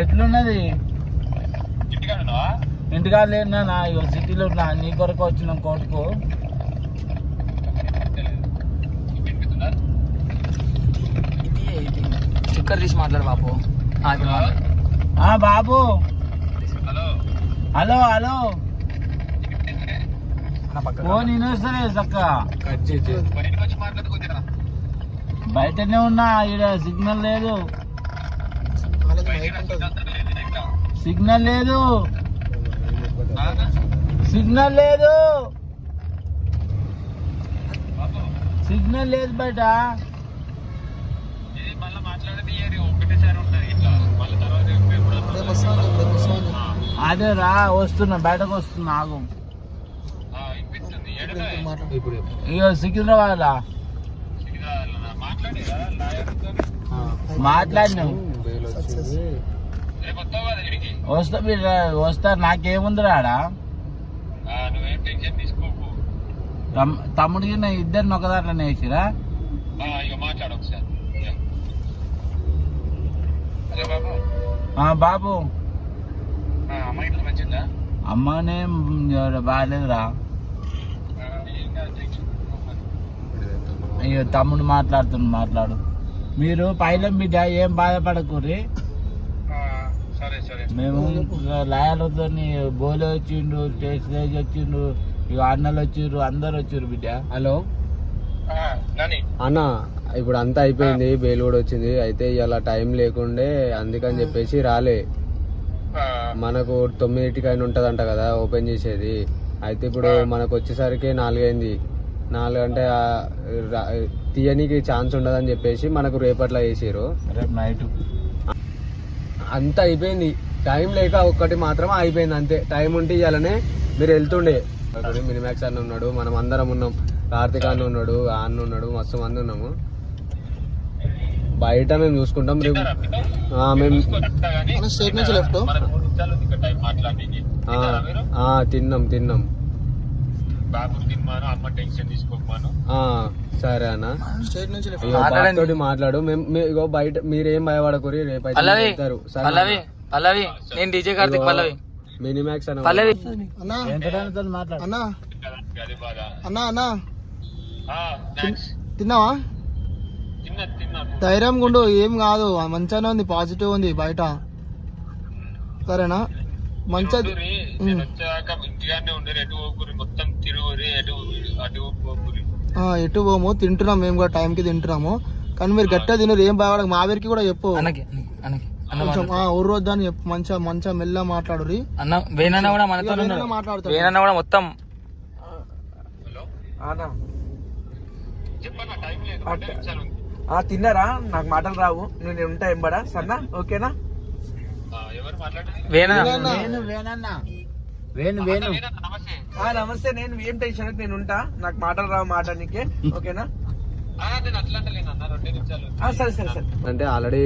ఎట్లున్నది? ఇంటికాడ లేనా నా ఇగో సిటీలో ఉన్నా నీ కొరకు వచ్చినాం కోర్టుకు. స్టిక్కర్ తీసి మాట్లాడు. ఆ బాబు. హలో? Hello hello. అన్న పక్కన ఓ నేను చక్క. బయటనే ఉన్నా ఈడ సిగ్నల్ లేదు. సిగ్నల్ లేదు. సిగ్నల్ లేదు. సిగ్నల్ లేదు బయట అదే రా వస్తున్నా బయటకు వస్తున్నా ఆగు. ఇగో సికింద్రాబాద్ మాట్లాడేదా వస్తా మీరు వస్తా. నాకేముంది రాడా నువ్వేం టెన్షన్ తీసుకోకు. తమ్- తమ్ముడికి నా ఇద్దరిని ఒకదాంట్లోనే వేసిరా బాబు. అమ్మనే బాగాలేదురా. అయ్యో తమ్ముడు మాట్లాడుతున్నా మాట్లాడు. మీరు పైలం బిడ్డ ఏం బాధపడకూరి మేము లాయర్లతో బోలే వచ్చిండు స్టేజ్ వచ్చిండు ఇక అన్నలు వచ్చిర్రు అందరు వచ్చిర్రు బిడ్డ. హలో? ఆ, నాని. అన్న ఇప్పుడు అంతా అయిపోయింది బెయిల్ కూడా వచ్చింది. అయితే ఇలా టైం లేకుండే అందుకని చెప్పేసి రాలే. మనకు తొమ్మిదింటికి అయిన ఉంటదంట కదా ఓపెన్ చేసేది. అయితే ఇప్పుడు మనకు వచ్చేసరికి నాలుగైంది. నాలుగు అంటే తీయనీకి ఛాన్స్ ఉండదని చెప్పేసి మనకు రేపట్లా వేసారు రేపు నైట్. అంతా అయిపోయింది. టైం లేక ఒక్కటి మాత్రం అయిపోయింది అంతే. టైం ఉంటే ఇవ్వాలనే మీరు వెళ్తుండే. మినిమాక్స్ అన్న ఉన్నాడు మనం అందరం ఉన్నాం. కార్తిక్ అన్న ఉన్నాడు ఆ అన్న ఉన్నాడు మస్తు మంది ఉన్నాము. బయట మేము చూసుకుంటాం. రేపు ఆ, మేము స్టేట్ నుంచి లెఫ్ట్? తిన్నాం తిన్నాం. బాబు తిన్నాను అమ్మ టెన్షన్ తీసుకోకమాను ఆ, సరే అన్న. స్టేట్ నుంచి మాట్లాడు. మేము బయట మీరేం భయపడకూరి రేపు అయితే పల్లవి వెళ్తారు. పల్లవి పల్లవి నేను డీజే కార్తిక్ పల్లవి. మినిమాక్స్ అన్న పల్లవి. వెంకటన్నతో మాట్లాడు అన్నా. అది బాగా అన్నా అన్నా. ఆ, థాంక్స్. తిన్నావా? తిన్నా తిన్నా ధైర్యం గుండు ఏం కాదు. మంచిగానే ఉంది పాజిటివ్ ఉంది బయట. సరేనా? మంచిగా ఊరురి, నేను వచ్చాక ఇంటిగానే ఉండరు ఎటు పోకురి మొత్తం తిరుగురి ఎటు అటు పోకురి ఆ, ఎటు పోము? తింటున్నాం మేము కూడా టైంకి తింటున్నాము. కానీ మీరు గట్టిగా తినరు ఏం బాగా మా వీరికి కూడా చెప్పు. అన్నకి అన్నకి అన్న కొంచెం ఊరు వద్దని చెప్పు. మంచిగా మంచిగా మెల్ల మాట్లాడు అన్న వేనన్న కూడా మనతో ఉన్నాడు. మాట్లాడతాడు. వేనన్న కూడా మొత్తం. తిన్నారా? నాకు మాటలు రావు. నేను ఉంటా ఎంబడా సన్నా ఓకేనా? వేణు వేణు వేణు? నమస్తే నేను ఏం టెన్షన్ అయితే నేను ఉంటా. నాకు మాటలు రావు మాట్లాడనీకే. ఓకేనా? సరే సరే సరే. అంటే ఆల్రెడీ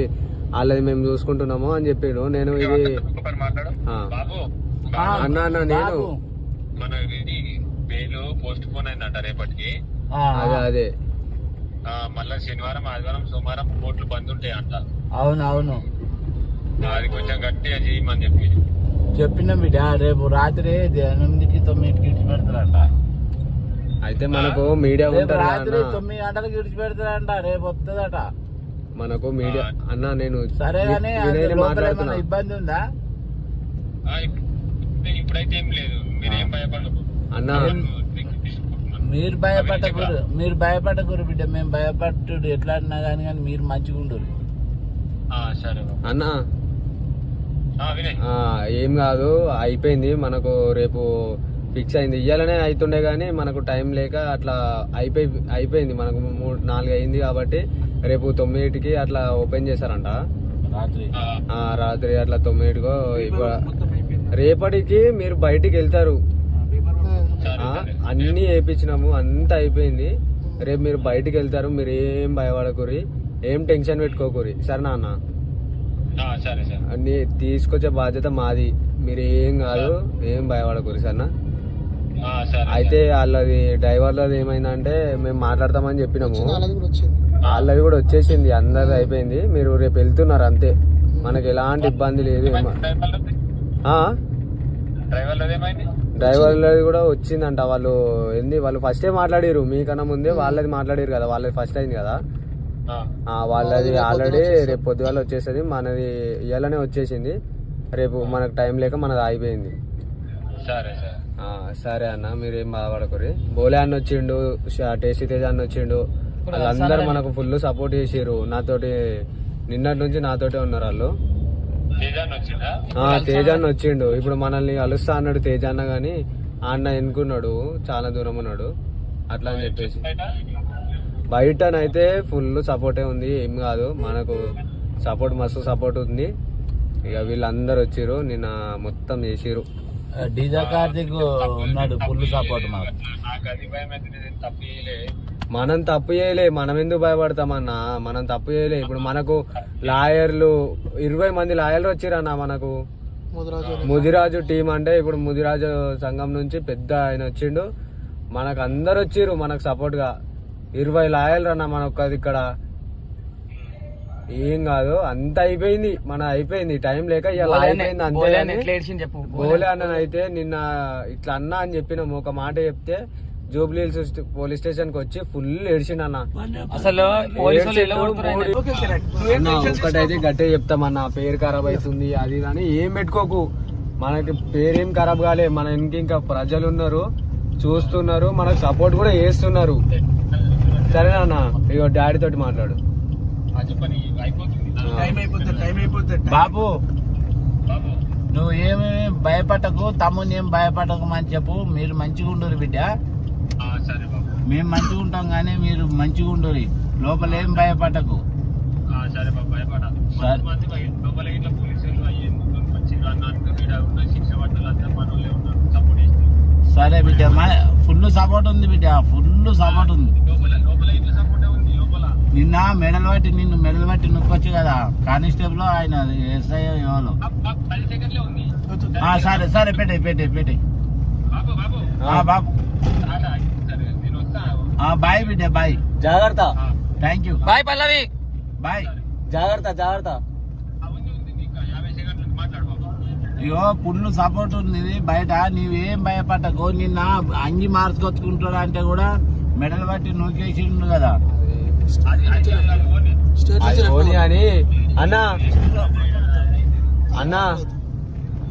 వాళ్ళది మేము చూసుకుంటున్నాము అని చెప్పిండు. నేను ఇది అన్న అన్న నేను పోస్ట్ పోన్ అయిందంట రేపటికి. ఆ, అదే అదే. ఆ, మళ్ళా శనివారం ఆదివారం సోమవారం కోర్టులు బంద్ ఉంటాయి అంట అవును అవును. అది కొంచెం గట్టిగా చేయమని చెప్పి. చెప్పిన బిడ్డ రేపు రాత్రి ఎనిమిదికి తొమ్మిదికి ఇడిచి పెడతారంట అయితే మనకు మీడియా రేపు ఉంటారు రాత్రి అన్న? తొమ్మిది గంటలకు ఇడిచి పెడతారంట రేపు వస్తుందట మనకు మీడియా అన్న నేను సరే కానీ మాట్లాడుతున్నా. ఇబ్బంది ఉందా? ఆ, ఇప్- ఇప్పుడైతే ఏం లేదు. మీరేం భయపడదు అన్న. మీరు భయపడకూరు మీరు భయపడకూరు బిడ్డ. మేము భయపడ్డు ఎట్లా అన్నా కానీ కానీ మీరు మంచిగా ఉండరు ఆ, సరే బాబు. అన్న. ఏం కాదు అయిపోయింది. మనకు రేపు ఫిక్స్ అయింది. ఇయ్యాలనే అవుతుండే కానీ మనకు టైం లేక అట్లా అయిపోయి అయిపోయింది. మనకు మూడు నాలుగు అయింది కాబట్టి రేపు తొమ్మిదికి అట్లా ఓపెన్ చేశారంట. రాత్రి. ఆ, ఆ, రాత్రి అట్లా తొమ్మిదికో రేపటికి మీరు బయటికి వెళ్తారు. అన్నీ వేయించినాము అంతా అయిపోయింది. రేపు మీరు బయటికి వెళ్తారు. మీరు ఏం భయపడకూరి ఏం టెన్షన్ పెట్టుకోకూరి సరేనా అన్న? అన్ని తీసుకొచ్చే బాధ్యత మాది. మీరు ఏం కాదు ఏం భయపడకూరి సరే అయితే వాళ్ళది డ్రైవర్లది ఏమైందంటే మేము మాట్లాడతామని చెప్పినాము. వాళ్ళది కూడా వచ్చేసింది అందరిది అయిపోయింది. మీరు రేపు వెళ్తున్నారు అంతే. మనకి ఎలాంటి ఇబ్బంది లేదు డ్రైవర్లది? కూడా వచ్చిందంట వాళ్ళు. ఏంది వాళ్ళు ఫస్టే మాట్లాడిరు మీకన్నా ముందే వాళ్ళది మాట్లాడిరు కదా వాళ్ళది ఫస్ట్ అయింది కదా. వాళ్ళది ఆల్రెడీ రేపు పొద్దుగాల వచ్చేస్తుంది మనది ఇయ్యాలనే వచ్చేసింది. రేపు మనకు టైం లేక మనది ఆగిపోయింది. సరే అన్న మీరేం బాధపడకరి బోలే అన్న వచ్చిండు టేస్టీ తేజ అన్న వచ్చిండు. వాళ్ళందరూ మనకు ఫుల్ సపోర్ట్ చేసిర్రు. నాతోటి నిన్నటి నుంచి నాతోటే ఉన్నారు వాళ్ళు. తేజ అన్న వచ్చిండు? ఇప్పుడు మనల్ని కలుస్తా అన్నాడు తేజ అన్న గాని ఆ అన్న ఎన్నుకున్నాడు? చాలా దూరం ఉన్నాడు. అట్లా అని చెప్పేసి. బయటనైతే ఫుల్ సపోర్టే ఉంది ఏం కాదు. మనకు సపోర్ట్ మస్తు సపోర్ట్ ఉంది. ఇక వీళ్ళందరూ వచ్చిర్రు నిన్న మొత్తం చేసిర్రు. డీజే కార్తిక్ ఉన్నాడు ఫుల్ సపోర్ట్ మనం తప్పు చేయలే మనం ఎందుకు భయపడతామన్నా మనం తప్పు చేయలే. ఇప్పుడు మనకు లాయర్లు ఇరవై మంది లాయర్లు వచ్చిరన్న మనకు. ముదిరాజు ముదిరాజు టీం అంటే ఇప్పుడు ముదిరాజు సంఘం నుంచి పెద్ద ఆయన వచ్చిండు. మనకు అందరు వచ్చిర్రు మనకు సపోర్ట్గా. ఇరవై లాయర్లు అన్న మనకు ఇక్కడ. ఏం కాదు అంత అయిపోయింది మన అయిపోయింది. టైం లేక ఇలా అయిపోయింది అంతే చెప్పు అన్న అయితే నిన్న ఇట్లా అన్నా అని చెప్పినాము ఒక మాట చెప్తే జూబ్లీ హిల్స్ పోలీస్ స్టేషన్కి వచ్చి ఫుల్ ఏడ్చిండు అన్న. అసలు ఒక్కటైతే గట్టిగా చెప్తామన్న పేరు ఖరాబ్ అవుతుంది అది అని ఏం పెట్టుకోకు. మనకి పేరేం ఖరాబ్ కాలే మన ఇంక ఇంకా ప్రజలు ఉన్నారు చూస్తున్నారు మనకు సపోర్ట్ కూడా చేస్తున్నారు. సరేనా అన్న ఇగో డాడీ తోటి మాట్లాడు. బాబు. బాబు. నువ్వు ఏమి భయపడకు తమ్ముని ఏం భయపడకు అని చెప్పు మీరు మంచిగా ఉండరు బిడ్డ. ఆ, సరే బాబు. మేము మంచిగా ఉంటాం కానీ మీరు మంచిగా ఉండరు. లోపల ఏం భయపడకు. ఆ, సరే సరే బిడ్డ ఫుల్ సపోర్ట్ ఉంది బిడ్డ ఫుల్ సపోర్ట్ ఉంది. నిన్న మెడల్ పట్టి నిన్ను మెడల్ పట్టి నొక్కొచ్చు కదా. కానిస్టేబుల్ ఆయన ఎస్ఐ ఎవరు? సరే సరే పెట్టే పెట్టే పెట్టే. బాబు బాబు. బాబు రాదా? సరే నేను వస్తా ఆ, బాయ్ బిడ్డ బాయ్. జాగ్రత్త. Thank you bye Pallavi. Bye. జాగ్రత్త జాగ్రత్త అవన్నీ ఉంది నీకు యాభై సెకండ్లు ఉంది. మాట్లాడు బాబు అయ్యో పుల్లు సపోర్ట్ ఉంది బయట నీవేం భయపడ్డకో నిన్న అంగి మార్చుకొచ్చుకుంటాడు అంటే కూడా మెడల్ పట్టి నూకేసిండు కదా. అన్నా. అన్నా. అని